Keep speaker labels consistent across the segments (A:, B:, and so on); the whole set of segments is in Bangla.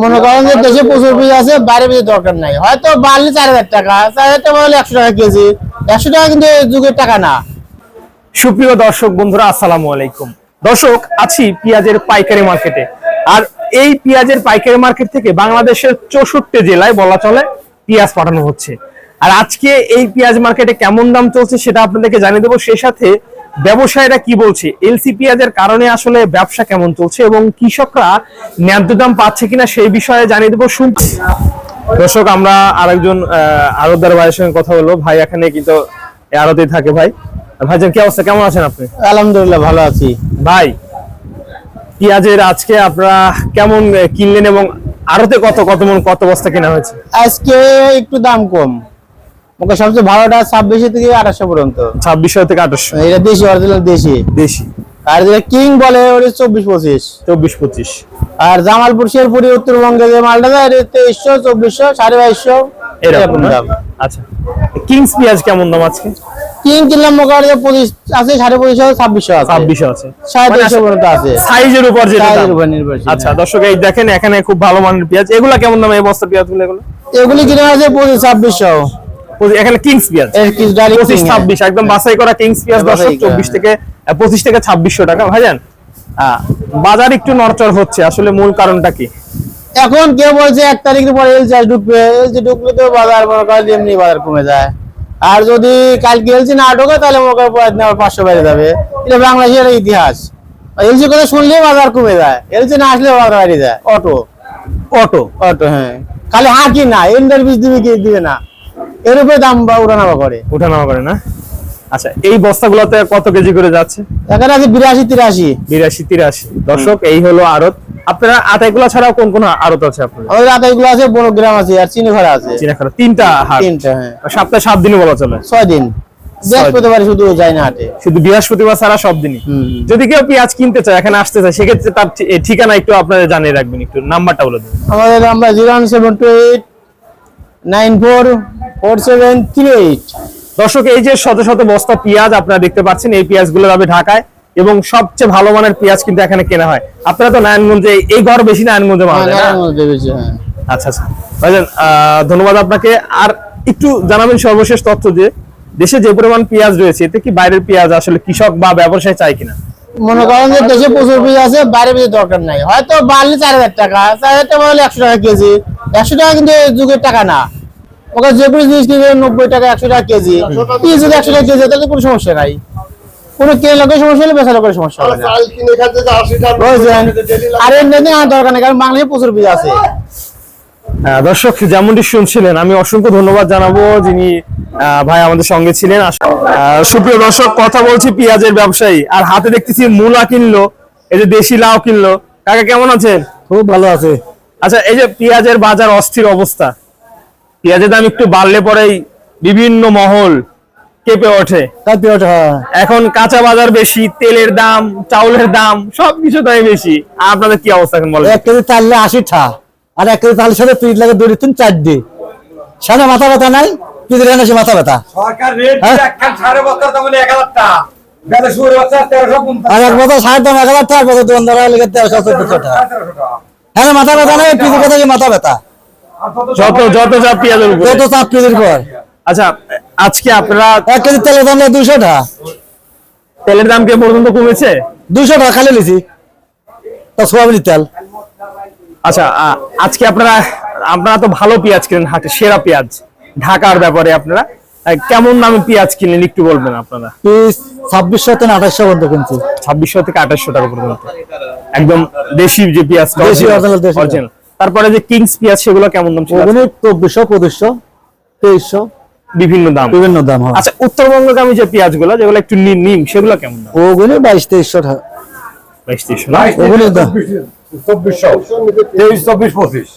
A: মনে করেন যে দেশে প্রচুর বীজ আছে, বাইরে বীজের দরকার নাই। হয়তো বাড়লে চার হাজার টাকা, চার হাজার টাকা হলে একশো টাকা কেজি। একশো টাকা কিন্তু যুগের টাকা না।
B: সুপ্রিয় দর্শক, বন্ধুরা, আসসালামু আলাইকুম। দর্শক, আছি পেঁয়াজের পাইকারি মার্কেটে। আর এই পেঁয়াজের পাইকারি মার্কেট থেকে বাংলাদেশের চৌষট্টি জেলায় বলা চলে পেঁয়াজ পাঠানো হচ্ছে। আর আজকে এই পেঁয়াজ মার্কেটে কেমন দাম চলছে সেটা আপনাদেরকে জানিয়ে দেবো। সেই সাথে ব্যবসায়ীরা কি বলছে? এলসি পেঁয়াজের কারণে আসলে ব্যবসা কেমন চলছে এবং কৃষকরা ন্যায্য দাম পাচ্ছে কিনা সেই বিষয়ে জানিয়ে দেবো শুনছি দর্শক আমরা আরেকজন আরবদার ভাইয়ের সঙ্গে কথা বলব। ভাই এখানে কিন্তু আরতে থাকে ভাই। ভাইজান কি অবস্থা? কেমন আছেন আপনি?
A: আলহামদুলিল্লাহ ভালো আছি।
B: ভাই পেঁয়াজের আজকে আপনারা কেমন কিনলেন এবং আরতে কত কত মন কত বস্তা কেনা হয়েছে?
A: আজকে একটু দাম কম। ওকে সবচেয়ে ভালোটা ছাব্বিশে থেকে আঠাশশো পর্যন্ত।
B: ছাব্বিশশো থেকে আঠাশশো
A: এটা দেশি অরিজিনাল দেশি।
B: দেশি।
A: আর যেটা কিং বলে ওটা চব্বিশ পঁচিশ।
B: চব্বিশ পঁচিশ।
A: আর জামালপুর শেরপুরি উত্তরবঙ্গে যে মালটা যায় এটা তেইশশো চব্বিশশো সাড়ে বাইশশো
B: এরকম
A: দাম।
B: আচ্ছা। কিংস পেঁয়াজ কেমন দাম আজকে?
A: কিং কিনলাম মোকামে পঁচিশ আছে সাড়ে পঁচিশশো ছাব্বিশশো আছে।
B: ছাব্বিশশো আছে।
A: সাড়ে
B: মানে
A: তেইশশো পর্যন্ত আছে।
B: সাইজের উপর যেটা
A: সাইজের উপর নির্ভরশীল,
B: আচ্ছা
A: হ্যাঁ।
B: দর্শক এই দেখেন এখানে খুব ভালো মানের পেঁয়াজ। এগুলা কেমন দাম এই বস্তা পেঁয়াজগুলো এগুলো?
A: এগুলি কিনে আছে পঁচিশ ছাব্বিশশো।
B: এখানে কিংস পেঁয়াজ পঁচিশ ছাব্বিশ একদম বাছাই করা কিংস পেঁয়াজ
A: হ্যাঁ,
B: দর্শক চব্বিশ
A: হ্যাঁ।
B: থেকে পঁচিশ থেকে ছাব্বিশশো টাকা। ভাইজান বাজার একটু নড়চড় হচ্ছে আসলে মূল কারণটা কি?
A: এখন কেউ বলছে এক তারিখের পরে এলসি আজ ঢুকবে এলসি ঢুকলে তো বাজার মনে করেন এমনি বাজার কমে যায়। আর যদি কালকে এলসি না ঢোকে তাহলে মনে করেন পরের দিন আবার পাঁচশো বেড়ে যাবে। এটা বাংলাদেশের ইতিহাস। এলসি কথা শুনলেই বাজার কমে যায়। এলসি না আসলে বাজার বাড়ি যায় অটো।
B: অটো।
A: অটো হ্যাঁ। খালি হাঁকি না ইন্টারভিউ দিবে কি দিবে না। এর উপরে দাম বা উঠানামা করে।
B: ওঠানামা করে না? আচ্ছা এই বস্তাগুলোতে কত কেজি করে যাচ্ছে?
A: এখানে আছে বিরাশি তিরাশি।
B: বিরাশি তিরাশি। দর্শক এই হলো আড়ত। আপনারা আটাইগুলা ছাড়াও কোন কোন আড়ত আছে আপনার
A: আমাদের আছে বনগ্রাম আছে আর আছে।
B: তিনটা হাট।
A: তিনটা হ্যাঁ।
B: সপ্তাহে সাত বলা চলে।
A: ছয় দিন। বৃহস্পতিবার শুধু যায় না হাটে।
B: শুধু বৃহস্পতিবার ছাড়া সব দিনই। যদি কেউ পেঁয়াজ কিনতে চায় এখানে আসতে চায় সেক্ষেত্রে তার ঠিকানা একটু আপনারা জানিয়ে রাখবেন একটু নাম্বারটা বলে দেবেন
A: আমাদের আমরা zero one seven two eight nine four four seven three eight.
B: দর্শক এই যে শত শত বস্তা পেঁয়াজ আপনারা দেখতে পাচ্ছেন এই পেঁয়াজগুলো যাবে ঢাকায় এবং সবচেয়ে ভালো মানের পেঁয়াজ কিন্তু এখানে কেনা হয়। আপনারা তো নারায়ণগঞ্জে এই ঘর বেশি নারায়ণগঞ্জে মাল না?
A: হ্যাঁ
B: আচ্ছা আচ্ছা। ভাইজান ধন্যবাদ আপনাকে। আর একটু জানাবেন সর্বশেষ তথ্য যে দেশে যে পরিমাণ পেঁয়াজ রয়েছে এতে কি বাইরের পেঁয়াজ আসলে কৃষক বা ব্যবসায় চায় কিনা?
A: মনে করেন যে দেশে প্রচুর বীজ আছে বাইরে বীজের দরকার নাই। হয়তো বাড়লে চার হাজার টাকা চার হাজার টাকা হলে একশো টাকা কেজি একশো টাকা কিন্তু যুগের টাকা না। ওকে যে কোনো জিনিস কিনবে নব্বই টাকা একশো টাকা কেজি। যদি একশো টাকা কেজি তাহলে কোনো সমস্যা নাই। কোনো কেনা লোকের সমস্যা হলে বেচা লোকের সমস্যা হবে না।
C: চাল কিনে খাতে যে আশি টাকা
A: বুঝলেন আর এমনি আর দরকার নেই কারণ বাংলাদেশে প্রচুর বীজ আছে।
B: আহ, দর্শক যেমনটি শুনছিলেন আমি অসংখ্য ধন্যবাদ জানাব যিনি আহ, ভাই আমাদের সঙ্গে ছিলেন। সুপ্রিয় দর্শক কথা বলছি পেঁয়াজের ব্যবসায়ী আর হাতে দেখতেছি মূলা কিনলো এই যে দেশি লাউ কিনলো। কাকা কেমন আছেন?
A: খুব ভালো আছে।
B: আচ্ছা এই যে পেঁয়াজের বাজার অস্থির অবস্থা। পেঁয়াজের দাম একটু বাড়লে পরেই বিভিন্ন মহল কেঁপে ওঠে।
A: তাতে ওটা
B: এখন কাঁচা বাজার বেশি তেলের দাম চাউলের দাম সবকিছু তাই বেশি। আপনাদের কি অবস্থা এখন বলেন?
A: এক কেজি চাললে আশি ঠা আর এক কেজি চালের সাথে পিঠ লাগে দুই তিন চার দি। সাদা মাথা ব্যথা নাই সে মাথা ব্যথা।
C: সরকার রেট
A: হ্যাঁ?
C: একখান সাড়ে বছর দাম এক হাজার টাকা বেলে শুয়ে বছর তেরোশো
A: আর এক বছর সাড়ে দাম এক হাজার টাকা দোকানদার লেগে তেরোশো চোদ্দশো টাকা হ্যাঁ মাথা ব্যথা নাই পিঠের কথা কি মাথা ব্যথা?
B: যত যত পেঁয়াজের উপরে।
A: যত চাপ কেজির পর
B: আচ্ছা আজকে আপনারা
A: এক কেজি তেলের দাম দুশো টাকা
B: তেলের দাম কে পর্যন্ত কমেছে?
A: দুশো টাকা খালি লিছি তা সোয়াবিনের তেল।
B: আচ্ছা আজকে আপনারা আপনারা তো ভালো পেঁয়াজ কিনেন হাটে সেরা পেঁয়াজ। ঢাকার ব্যাপারে আপনারা কেমন দামে পেঁয়াজ কিনলেন একটু বলবেন আপনারা?
A: ছাব্বিশশো থেকে আঠাশশো পর্যন্ত কিনছি।
B: ছাব্বিশশো থেকে আঠাশশো টাকা পর্যন্ত। একদম দেশি যে পেঁয়াজ
A: দেশি।
B: তারপরে যে কিংস পেঁয়াজ সেগুলো কেমন দাম ছিল?
A: ওগুলি চব্বিশশো পঁচিশশো তেইশশো।
B: বিভিন্ন দাম।
A: বিভিন্ন দাম হয়।
B: আচ্ছা উত্তরবঙ্গগামী যে পেঁয়াজগুলো যেগুলো একটু নিম সেগুলো কেমন দাম?
A: ওগুলি বাইশ তেইশশো টাকা।
B: বাইশ তেইশশো। না?
A: ওগুলি দাম।
C: চব্বিশশো। তেইশ চব্বিশ পঁচিশ।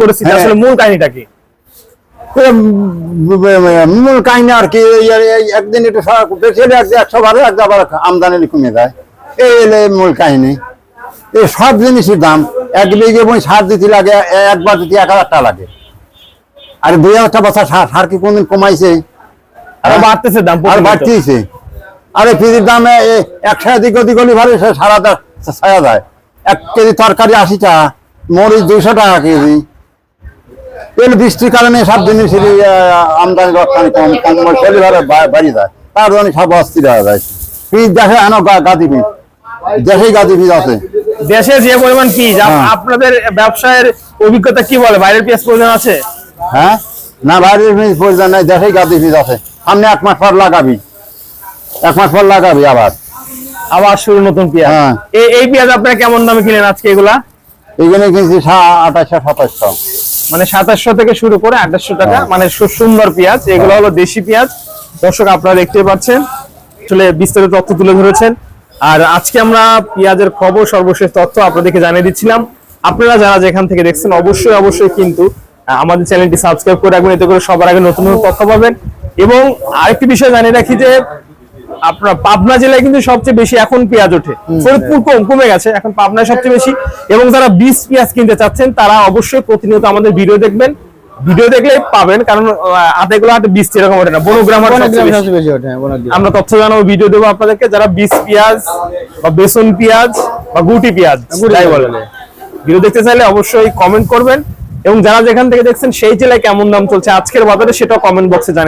B: পরিস্থিতি
A: হ্যাঁ।
B: আসলে মূল কাহিনীটা কি?
D: মূল কাহিনী আর কি একদিন একটু একশো বারে এক আবার আমদানি কমে যায়। এই এলে মূল কাহিনী। এই সব জিনিসের দাম এক বিঘে বই সার দিতে লাগে একবার দিতে এক হাজার টাকা লাগে আর দুই হাজার বছর সার সার কি কোনদিন কমাইছে
B: আরও বাড়তেছে দাম
D: আর। বাড়তিছে আরে ফিজির দামে একশো দিক ওদিক গলি ভালো সারা ছায়া যায় এক কেজি তরকারি আশি টাকা মরিচ দুইশো টাকা কেজি এর বৃষ্টির কারণে সব জিনিসেরই আমদানি রপ্তানি কম কম সেলি ভালো বাড়ি যায় তার জন্য সব অস্থির হয়ে যায় ফ্রিজ দেখে আনো গাদি ফ্রিজ দেশেই গাদি ফ্রিজ আছে।
B: দেশে যে পরিমাণ পিস
D: হ্যাঁ।
B: আপনাদের ব্যবসায়ের অভিজ্ঞতা কি বলে? বাইরের পেঁয়াজ প্রয়োজন আছে?
D: হ্যাঁ? না বাইরের ফ্রিজ প্রয়োজন নাই দেশেই গাদি ফ্রিজ আছে। সামনে এক মাস পর লাগাবি। এক মাস পর লাগাবি আবার।
B: আবার শুরু নতুন পেঁয়াজ।
D: হ্যাঁ।
B: এই পেঁয়াজ আপনারা কেমন দামে কিনেন আজকে এগুলা?
D: এখানে কিনছি আঠাশশো সাতাশশো।
B: মানে সাতাশশো থেকে শুরু করে আঠাশশো টাকা
D: হ্যাঁ।
B: মানে সুন্দর পেঁয়াজ। এগুলো হলো দেশি পেঁয়াজ। দর্শক আপনারা দেখতে পাচ্ছেন। আসলে বিস্তারিত তথ্য তুলে ধরেছেন। আর আজকে আমরা পেঁয়াজের খবর সর্বশেষ তথ্য আপনাদেরকে জানিয়ে দিচ্ছিলাম। আপনারা যারা যেখান থেকে দেখছেন অবশ্যই অবশ্যই কিন্তু আমাদের চ্যানেলটি সাবস্ক্রাইব করে রাখবেন এতে করে সবার আগে নতুন নতুন তথ্য পাবেন। এবং আরেকটি বিষয় জানিয়ে রাখি যে আপনার পাবনা জেলায় কিন্তু সবচেয়ে বেশি এখন পেঁয়াজ ওঠে। ফরিদপুর কম কমে গেছে এখন পাবনায় সবচেয়ে বেশি। এবং যারা বীজ পেঁয়াজ কিনতে চাচ্ছেন তারা অবশ্যই প্রতিনিয়ত আমাদের ভিডিও দেখবেন। ভিডিও দেখলে পাবেন কারণ আধেগুলো হাতে বীজ এরকম ওঠে না বনগ্রাম বেশি।
A: বেশি।
B: আমরা তথ্য জানাব ভিডিও দেবো আপনাদেরকে যারা বীজ পেঁয়াজ বা বেসন পেঁয়াজ বা গুটি পেঁয়াজ যাই বলেন ভিডিও দেখতে চাইলে অবশ্যই কমেন্ট করবেন এবং যারা যেখান থেকে দেখছেন সেই জেলায় কেমন দাম চলছে আজকের বাজারে সেটাও কমেন্ট বক্সে জানেন